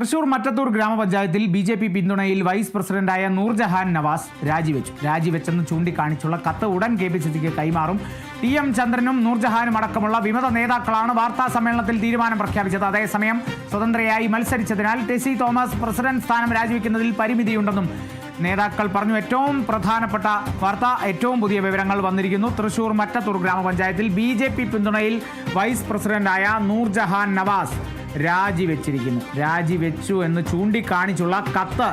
തൃശൂർ മറ്റത്തൂർ ഗ്രാമപഞ്ചായത്തിൽ B J P പിന്തുണയിൽ vice പ്രസിഡന്റായ നൂർജഹാൻ നവാസ് രാജിവെച്ചു. രാജിവെച്ചെന്ന് ചൂണ്ടിക്കാണിച്ചുള്ള കത്ത് ഉടൻ കെ പി സിക്ക് കൈമാറും. ടി എം ചന്ദ്രനും നൂർജഹാനും അടക്കമുള്ള വിമത നേതാക്കളാണ് വാർത്താ സമ്മേളനത്തിൽ തീരുമാനം പ്രഖ്യാപിച്ചത്. അതേസമയം സ്വതന്ത്രയായി മത്സരിച്ചതിനാൽ ടെസി തോമസ് പ്രസിഡന്റ് സ്ഥാനം രാജിവെക്കുന്നതിൽ പരിമിതിയുണ്ടെന്നും നേതാക്കൾ പറഞ്ഞു. ഏറ്റവും പ്രധാനപ്പെട്ട വാർത്ത ഏറ്റവും പുതിയ വിവരങ്ങൾ വന്നിരിക്കുന്നു. തൃശൂർ മറ്റത്തൂർ ഗ്രാമപഞ്ചായത്തിൽ ബി പിന്തുണയിൽ വൈസ് പ്രസിഡന്റായ നൂർജഹാൻ നവാസ് രാജിവെച്ചിരിക്കുന്നു. രാജിവെച്ചു എന്ന് ചൂണ്ടിക്കാണിച്ചുള്ള കത്ത്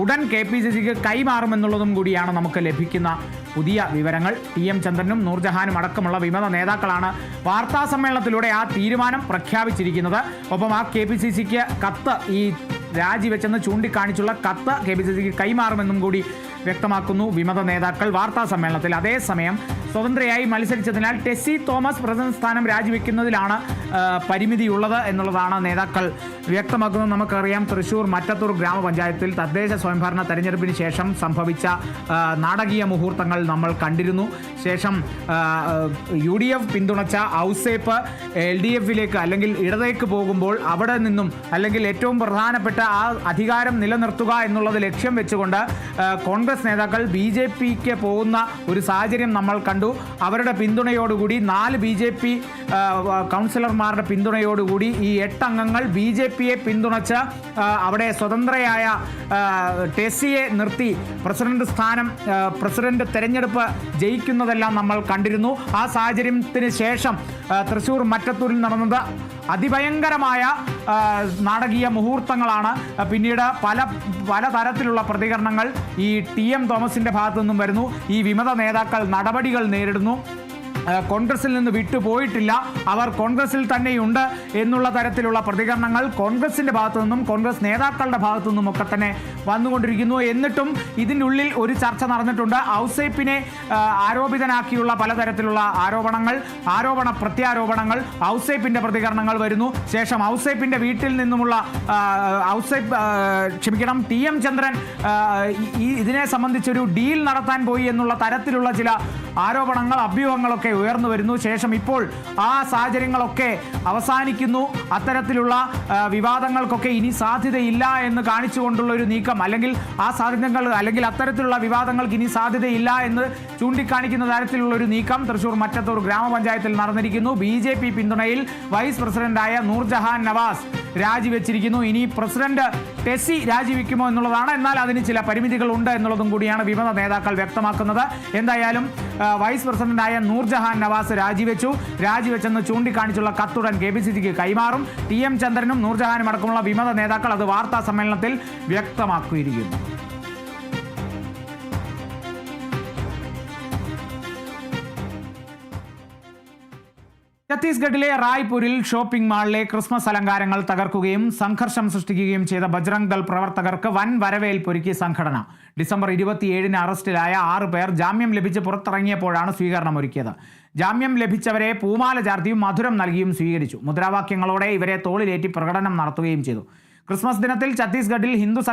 ഉടൻ കെ പി സി സിക്ക് കൈമാറുമെന്നുള്ളതും കൂടിയാണ് നമുക്ക് ലഭിക്കുന്ന പുതിയ വിവരങ്ങൾ. ടി എം ചന്ദ്രനും നൂർജഹാനും അടക്കമുള്ള വിമത നേതാക്കളാണ് വാർത്താ സമ്മേളനത്തിലൂടെ ആ തീരുമാനം പ്രഖ്യാപിച്ചിരിക്കുന്നത്. ഒപ്പം ആ കെ പി സി സിക്ക് കത്ത് ഈ രാജിവെച്ചെന്ന് ചൂണ്ടിക്കാണിച്ചുള്ള കത്ത് കെ പി സി സിക്ക് കൈമാറുമെന്നും കൂടി വ്യക്തമാക്കുന്നു. വിമത നേതാക്കൾ വാർത്താ സമ്മേളനത്തിൽ അതേസമയം സ്വതന്ത്രയായി മത്സരിച്ചതിനാൽ ടെസ്സി തോമസ് പ്രസിഡന്റ് സ്ഥാനം രാജിവെക്കുന്നതിലാണ് പരിമിതിയുള്ളത് എന്നുള്ളതാണ് നേതാക്കൾ വ്യക്തമാക്കുന്നത്. നമുക്കറിയാം തൃശൂർ മറ്റത്തൂർ ഗ്രാമപഞ്ചായത്തിൽ തദ്ദേശ സ്വയംഭരണ തെരഞ്ഞെടുപ്പിന് ശേഷം സംഭവിച്ച നാടകീയ മുഹൂർത്തങ്ങൾ നമ്മൾ കണ്ടിരുന്നു. ശേഷം യു ഡി എഫ് പിന്തുണച്ച ഔസേപ്പ് എൽ ഡി എഫിലേക്ക് അല്ലെങ്കിൽ ഇടതേക്ക് പോകുമ്പോൾ അവിടെ നിന്നും അല്ലെങ്കിൽ ഏറ്റവും പ്രധാനപ്പെട്ട ആ അധികാരം നിലനിർത്തുക എന്നുള്ളത് ലക്ഷ്യം വെച്ചുകൊണ്ട് ആ, കോൺഗ്രസ് നേതാക്കൾ ബി ജെ പിക്ക് പോകുന്ന ഒരു സാഹചര്യം നമ്മൾ കണ്ടു. അവരുടെ പിന്തുണയോടുകൂടി നാല് ബി ജെ പി കൗൺസിലർമാരുടെ പിന്തുണയോടുകൂടി ഈ എട്ടംഗങ്ങൾ ബി ജെ പിയെ പിന്തുണച്ച് അവിടെ സ്വതന്ത്രയായ ടെസ്സിയെ നിർത്തി പ്രസിഡന്റ് സ്ഥാനം പ്രസിഡന്റ് തെരഞ്ഞെടുപ്പ് ജയിക്കുന്നതെല്ലാം നമ്മൾ കണ്ടിരുന്നു. ആ സാഹചര്യത്തിന് ശേഷം തൃശൂർ മറ്റത്തൂരിൽ നടന്നത് അതിഭയങ്കരമായ നാടകീയ മുഹൂർത്തങ്ങളാണ്. പിന്നീട് പല പല തരത്തിലുള്ള പ്രതികരണങ്ങൾ ഈ ടി എം തോമസിന്റെ ഭാഗത്തു നിന്നും വരുന്നു. ഈ വിമത നേതാക്കൾ നടപടികൾ നേരിടുന്നു. കോൺഗ്രസിൽ നിന്ന് വിട്ടുപോയിട്ടില്ല. അവർ കോൺഗ്രസിൽ തന്നെയുണ്ട് എന്നുള്ള തരത്തിലുള്ള പ്രതികരണങ്ങൾ കോൺഗ്രസിന്റെ ഭാഗത്തു നിന്നും കോൺഗ്രസ് നേതാക്കളുടെ ഭാഗത്തു നിന്നും ഒക്കെ തന്നെ വന്നുകൊണ്ടിരിക്കുന്നു. എന്നിട്ടും ഇതിന്റെ ഉള്ളിൽ ഒരു ചർച്ച നടന്നിട്ടുണ്ട്. ഔസേപ്പിനെ ആരോപിതനാക്കിയുള്ള പലതരത്തിലുള്ള ആരോപണങ്ങൾ ആരോപണ പ്രത്യാരോപണങ്ങൾ ഔസേപ്പിന്റെ പ്രതികരണങ്ങൾ വരുന്നു. ശേഷം ഔസേപ്പിന്റെ വീട്ടിൽ നിന്നുമുള്ള ഔസേപ്പ് ക്ഷമിക്കണം ടി എം ചന്ദ്രൻ ഇതിനെ സംബന്ധിച്ചൊരു ഡീൽ നടത്താൻ പോയി എന്നുള്ള തരത്തിലുള്ള ചില ആരോപണങ്ങൾ അഭ്യൂഹങ്ങളൊക്കെ ഉയർന്നു വരുന്നു. ശേഷം ഇപ്പോൾ ആ സാഹചര്യങ്ങളൊക്കെ അവസാനിക്കുന്നു. അത്തരത്തിലുള്ള വിവാദങ്ങൾക്കൊക്കെ ഇനി സാധ്യതയില്ല എന്ന് കാണിച്ചുകൊണ്ടുള്ള ഒരു നീക്കം. അല്ലെങ്കിൽ ആ സാധ്യതകൾ അല്ലെങ്കിൽ അത്തരത്തിലുള്ള വിവാദങ്ങൾക്ക് ഇനി സാധ്യതയില്ല എന്ന് ചൂണ്ടിക്കാണിക്കുന്ന തരത്തിലുള്ള ഒരു നീക്കം തൃശൂർ മറ്റത്തൂർ ഗ്രാമപഞ്ചായത്തിൽ നടന്നിരിക്കുന്നു. ബി പിന്തുണയിൽ വൈസ് പ്രസിഡന്റായ നൂർജഹാൻ നവാസ് രാജിവെച്ചിരിക്കുന്നു. ഇനി പ്രസിഡന്റ് ടെസ്സി രാജിവെക്കുമോ എന്നുള്ളതാണ്. എന്നാൽ അതിന് ചില പരിമിതികൾ ഉണ്ട് എന്നുള്ളതും കൂടിയാണ് വിമത നേതാക്കൾ വ്യക്തമാക്കുന്നത്. എന്തായാലും വൈസ് പ്രസിഡന്റായ നൂർജഹാൻ നവാസ് രാജിവെച്ചു. രാജിവെച്ചെന്ന് ചൂണ്ടിക്കാണിച്ചുള്ള കത്തുടൻ കെ പി സി സിക്ക് കൈമാറും. ടി എം ചന്ദ്രനും നൂർജഹാനും അടക്കമുള്ള വിമത നേതാക്കൾ അത് വാർത്താ സമ്മേളനത്തിൽ വ്യക്തമാക്കിയിരിക്കുന്നു. ഛത്തീസ്ഗഡിലെ റായ്പൂരിൽ ഷോപ്പിംഗ് മാളിലെ ക്രിസ്മസ് അലങ്കാരങ്ങൾ തകർക്കുകയും സംഘർഷം സൃഷ്ടിക്കുകയും ചെയ്ത ബജ്രംഗ് ദൾ പ്രവർത്തകർക്ക് വൻ വരവേൽപ്പൊരുക്കി സംഘടന. ഡിസംബർ ഇരുപത്തിയേഴിന് അറസ്റ്റിലായ ആറ് പേർ ജാമ്യം ലഭിച്ച് പുറത്തിറങ്ങിയപ്പോഴാണ് സ്വീകരണം ഒരുക്കിയത്. ജാമ്യം ലഭിച്ചവരെ പൂമാല ചാർത്തിയും മധുരം നൽകിയും സ്വീകരിച്ചു. മുദ്രാവാക്യങ്ങളോടെ ഇവരെ തോളിലേറ്റി പ്രകടനം നടത്തുകയും ചെയ്തു. ക്രിസ്മസ് ദിനത്തിൽ ഛത്തീസ്ഗഡിൽ ഹിന്ദു സംഘ